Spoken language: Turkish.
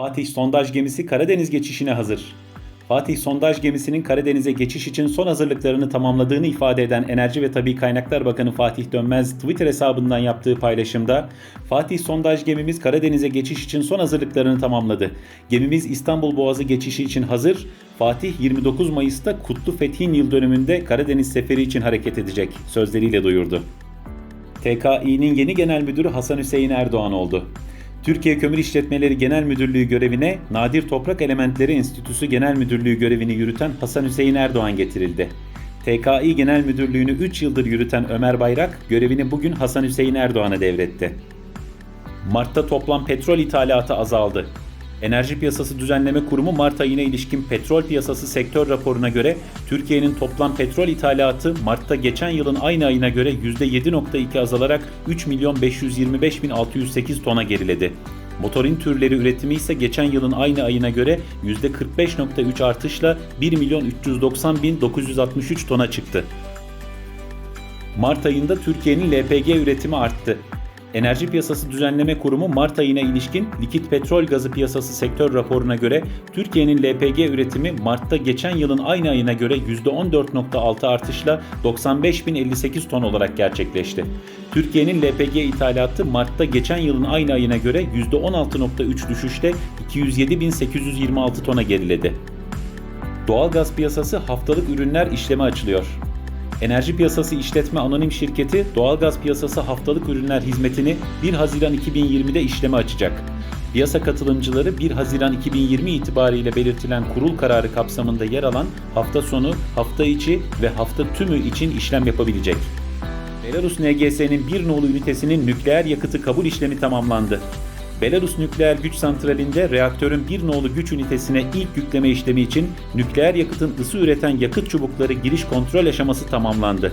Fatih sondaj gemisi Karadeniz geçişine hazır. Fatih sondaj gemisinin Karadeniz'e geçiş için son hazırlıklarını tamamladığını ifade eden Enerji ve Tabi Kaynaklar Bakanı Fatih Dönmez Twitter hesabından yaptığı paylaşımda Fatih sondaj gemimiz Karadeniz'e geçiş için son hazırlıklarını tamamladı. Gemimiz İstanbul Boğazı geçişi için hazır. Fatih 29 Mayıs'ta Kutlu Fethi'nin yıl dönümünde Karadeniz seferi için hareket edecek sözleriyle duyurdu. TKİ'nin yeni genel müdürü Hasan Hüseyin Erdoğan oldu. Türkiye Kömür İşletmeleri Genel Müdürlüğü görevine Nadir Toprak Elementleri Enstitüsü Genel Müdürlüğü görevini yürüten Hasan Hüseyin Erdoğan getirildi. TKİ Genel Müdürlüğü'nü 3 yıldır yürüten Ömer Bayrak görevini bugün Hasan Hüseyin Erdoğan'a devretti. Mart'ta toplam petrol ithalatı azaldı. Enerji Piyasası Düzenleme Kurumu Mart ayına ilişkin petrol piyasası sektör raporuna göre Türkiye'nin toplam petrol ithalatı Mart'ta geçen yılın aynı ayına göre %7.2 azalarak 3 milyon 525 bin 608 tona geriledi. Motorin türleri üretimi ise geçen yılın aynı ayına göre %45.3 artışla 1 milyon 390 bin 963 tona çıktı. Mart ayında Türkiye'nin LPG üretimi arttı. Enerji Piyasası Düzenleme Kurumu Mart ayına ilişkin likit petrol gazı piyasası sektör raporuna göre Türkiye'nin LPG üretimi Mart'ta geçen yılın aynı ayına göre %14.6 artışla 95.058 ton olarak gerçekleşti. Türkiye'nin LPG ithalatı Mart'ta geçen yılın aynı ayına göre %16.3 düşüşle 207.826 tona geriledi. Doğalgaz piyasası haftalık ürünler işleme açılıyor. Enerji Piyasası İşletme Anonim Şirketi doğalgaz piyasası haftalık ürünler hizmetini 1 Haziran 2020'de işleme açacak. Piyasa katılımcıları 1 Haziran 2020 itibariyle belirtilen kurul kararı kapsamında yer alan hafta sonu, hafta içi ve hafta tümü için işlem yapabilecek. Belarus NGS'nin bir nolu ünitesinin nükleer yakıtı kabul işlemi tamamlandı. Belarus Nükleer Güç Santrali'nde reaktörün bir nolu güç ünitesine ilk yükleme işlemi için nükleer yakıtın ısı üreten yakıt çubukları giriş kontrol aşaması tamamlandı.